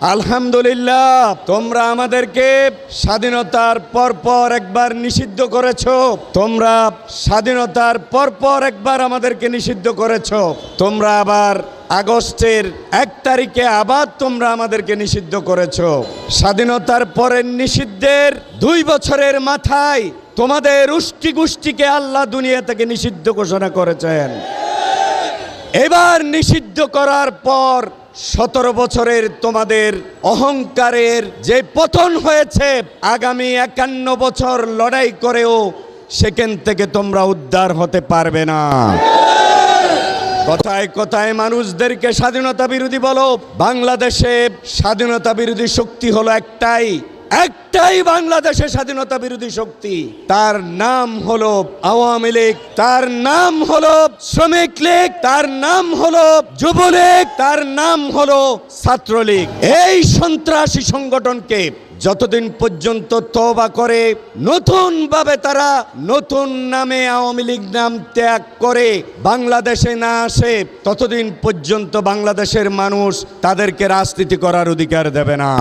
আলহামদুলিল্লাহ, তোমরা আমাদেরকে স্বাধীনতার পরপর একবার নিষিদ্ধ করেছ। তোমরা স্বাধীনতার পরপর একবার আমাদেরকে নিষিদ্ধ করেছ। তোমরা আবার আগস্টের এক তারিখে আবার তোমরা আমাদেরকে নিষিদ্ধ করেছ। স্বাধীনতার পরের নিষিদ্ধের দুই বছরের মাথায় তোমাদের উষ্টি গোষ্ঠীকে আল্লাহ দুনিয়া থেকে নিষিদ্ধ ঘোষণা করেছেন। এবার নিষিদ্ধ করার পর সতেরো বছরের তোমাদের অহংকারের যে পতন হয়েছে, আগামী একান্ন বছর লড়াই করেও সেখান থেকে তোমরা উদ্ধার হতে পারবে না। কথায় কথায় মানুষদেরকে স্বাধীনতা বিরোধী বলো, বাংলাদেশে স্বাধীনতা বিরোধী শক্তি হলো একটাই একটাই বাংলাদেশের স্বাধীনতা বিরোধী শক্তি। তার নাম হলো আওয়ামী লীগ, তার নাম হলো শ্রমিক লীগ, তার নাম হলো যুবলীগ, তার নাম হলো ছাত্রলীগ। এই সন্ত্রাসী সংগঠনকে যতদিন পর্যন্ত তবা করে নতুন ভাবে তারা নতুন নামে আওয়ামী লীগ নাম ত্যাগ করে বাংলাদেশে না আসে, ততদিন পর্যন্ত বাংলাদেশের মানুষ তাদেরকে রাজনীতি করার অধিকার দেবে না।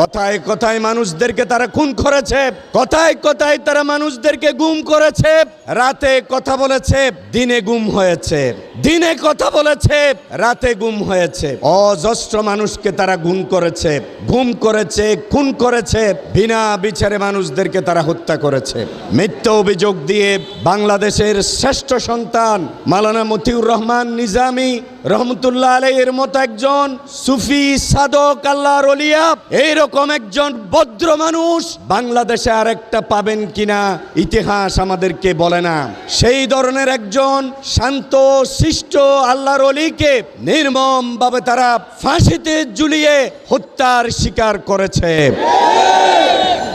কথায় কথায় মানুষদেরকে তারা খুন করেছে। কথায় কথায় তারা মানুষদেরকে গুম করেছে। রাতে কথা বলেছে, দিনে গুম হয়েছে। দিনে কথা বলেছে, রাতে গুম হয়েছে। অজস্র মানুষকে তারা গুম করেছে গুম করেছে, খুন করেছে। বিনা বিচারে মানুষদেরকে তারা হত্যা করেছে। মিথ্যা অভিযোগ দিয়ে বাংলাদেশের শ্রেষ্ঠ সন্তান মালানা মতিউর রহমান নিজামী রহমতুল্লাহ আলাইয়ের মতো একজন সুফি সাধক আল্লাহর অলিয়া এইরকম একজন ভদ্র মানুষ বাংলাদেশে আরেকটা পাবেন কিনা ইতিহাস আমাদেরকে বলে না। সেই ধরনের একজন শান্ত, শিষ্ট, আল্লাহর অলিকে নির্মম ভাবে তারা ফাঁসিতে ঝুলিয়ে হত্যার শিকার করেছে।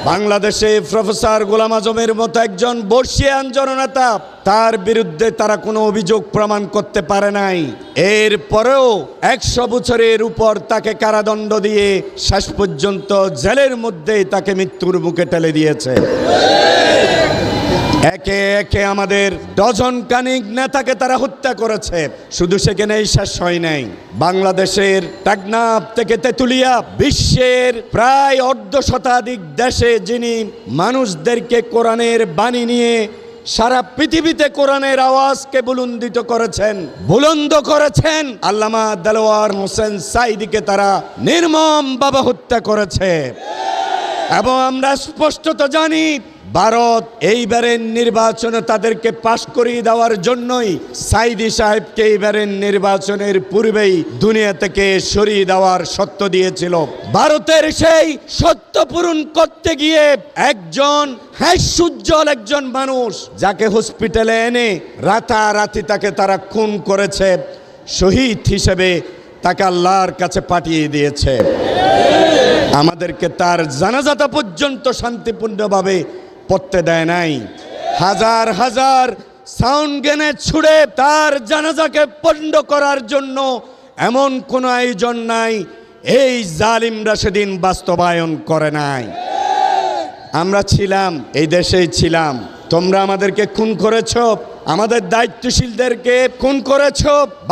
বাংলাদেশে প্রফেসর গোলাম আজমের মতো একজন বর্ষিয়ান জননেতা, তার বিরুদ্ধে তারা কোনো অভিযোগ প্রমাণ করতে পারে নাই। এর পরেও একশো বছরের উপর তাকে কারাদণ্ড দিয়ে শেষ পর্যন্ত জেলের মধ্যেই তাকে মৃত্যুর মুখে টেলে দিয়েছে। একে একে আমাদের ডজন কানিক নেতাকে তারা হত্যা করেছে। শুধু সেখানেই শেষ হয় নাই। বাংলাদেশের টাকনাফ থেকে তেতুলিয়া বিশ্বের প্রায় অর্ধ শতাধিক দেশে যিনি মানুষদেরকে কোরআনের বাণী নিয়ে সারা পৃথিবীতে কোরআনের আওয়াজকে বুলন্দিত করেছেন, বুলন্দ করেছেন, আল্লামা দেলোয়ার হোসেন সাইদিকে তারা নির্মম বাবা হত্যা করেছে। এবং আমরা স্পষ্টত জানি ভারত এইবারের নির্বাচনে তাদেরকে পাশ করিয়ে দেওয়ার জন্যই সাইদি সাহেবকে এইবারের নির্বাচনের পূর্বেই দুনিয়া থেকে সরিয়ে দেওয়ার সত্য দিয়েছিল। ভারতের সেই সত্য পূরণ করতে গিয়ে একজন হাস্যুজ্জ্বল একজন মানুষ যাকে হসপিটালে এনে রাতারাতি তাকে তারা খুন করেছে, শহীদ হিসেবে তাকে আল্লাহর কাছে পাঠিয়ে দিয়েছে। আমাদেরকে তার জানাজাতা পর্যন্ত শান্তিপূর্ণভাবে পড়তে দেয় নাই। হাজার হাজার সাউন্ড গেনে ছুড়ে তার জানাজাকে পণ্ড করার জন্য এমন কোনো আয়োজন নাই। এই জালিমরা সেদিন বাস্তবায়ন করে নাই। আমরা ছিলাম, এই দেশেই ছিলাম। তোমরা আমাদেরকে খুন করেছ, আমাদের দায়িত্বশীলদেরকে খুন করেছ,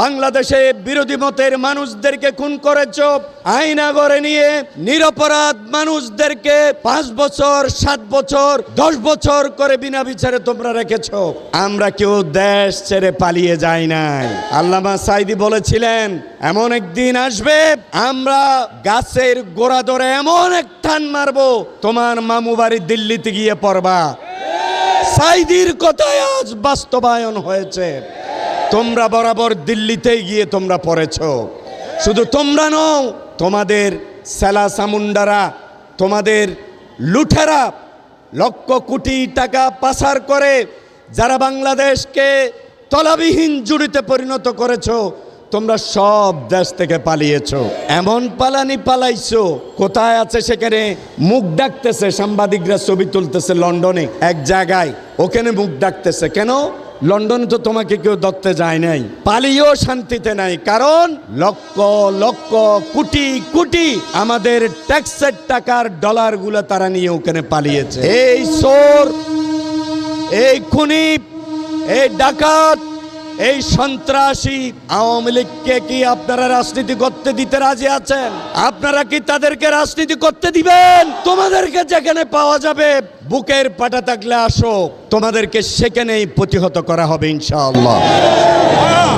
বাংলাদেশে বিরোধী মতের মানুষদেরকে খুন করেছ আইনা গড়ে নিয়ে নিরপরাধ মানুষদেরকে পাঁচ বছর, সাত বছর, দশ বছর করে বিনা বিচারে তোমরা রেখেছ। আমরা কেউ দেশ ছেড়ে পালিয়ে যাই নাই। আল্লামা সাইদি বলেছিলেন, এমন একদিন আসবে, আমরা গাছের গোড়া ধরে এমন এক টান মারবো, তোমার মামু বাড়ি দিল্লিতে গিয়ে পড়বা। সাইদির কথায় আজ বাস্তবায়ন হয়েছে। তোমরা বরাবর দিল্লিতে গিয়ে তোমরা পড়েছ। শুধু তোমরা নও, তোমাদের সেলা সামুন্ডারা, তোমাদের লুঠেরা লক্ষ কোটি টাকা পাচার করে যারা বাংলাদেশকে তলাবিহীন জুড়িতে পরিণত করেছ তোমরা সব দেশ থেকে পালিয়েছ। এমন পালানি পালাইছো, কোথায় আছে সেখানে? মুখ ডাকতেছে, সাংবাদিকরা ছবি তুলতেছে লন্ডনে, এক জায়গায়। ওখানে মুখ ডাকতেছে। কেন? লন্ডনে তো তোমাকে কেউ ধরতে যায় নাই। পালিয়েও শান্তিতে নাই। কারণ লক্ষ লক্ষ, কোটি কোটি আমাদের ট্যাক্সের টাকার ডলারগুলো তারা নিয়ে ওখানে পালিয়েছে। এই সোর এই খুনি, এই ডাকাত এই সন্ত্রাসী আওয়ামী লীগকে কি আপনারা রাজনীতি করতে দিতে রাজি আছেন? আপনারা কি তাদেরকে রাজনীতি করতে দিবেন? তোমাদেরকে যেখানে পাওয়া যাবে, বুকের পাটা থাকলে আসো। তোমাদেরকে সেখানেই প্রতিহত করা হবে, ইনশাআল্লাহ।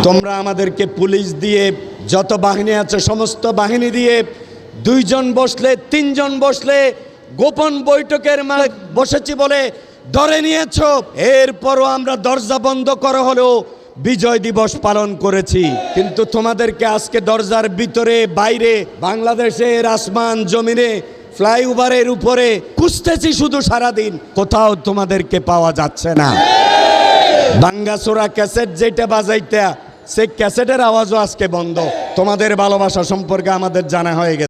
তোমরা আমাদেরকে পুলিশ দিয়ে, যত বাহিনী আছে, সমস্ত বাহিনী দিয়ে, দুইজন বসলে, তিনজন বসলে, গোপন বৈঠকের মা- বসেছি বলে ধরে নিয়েছো। এরপরও আমরা দরজা বন্ধ করা হলেও বিজয় দিবস পালন করেছি। কিন্তু তোমাদেরকে আজকে দরজার ভিতরে, বাইরে, বাংলাদেশের আসমান জমিনে, ফ্লাইওভারের উপরে খুঁজতেছি শুধু সারাদিন। কোথাও তোমাদেরকে পাওয়া যাচ্ছে না। বাঙ্গাসোরা ক্যাসেট যেটা বাজাইতা, সেই ক্যাসেটের আওয়াজও আজকে বন্ধ। তোমাদের ভালোবাসা সম্পর্কে আমাদের জানা হয়ে গেছে।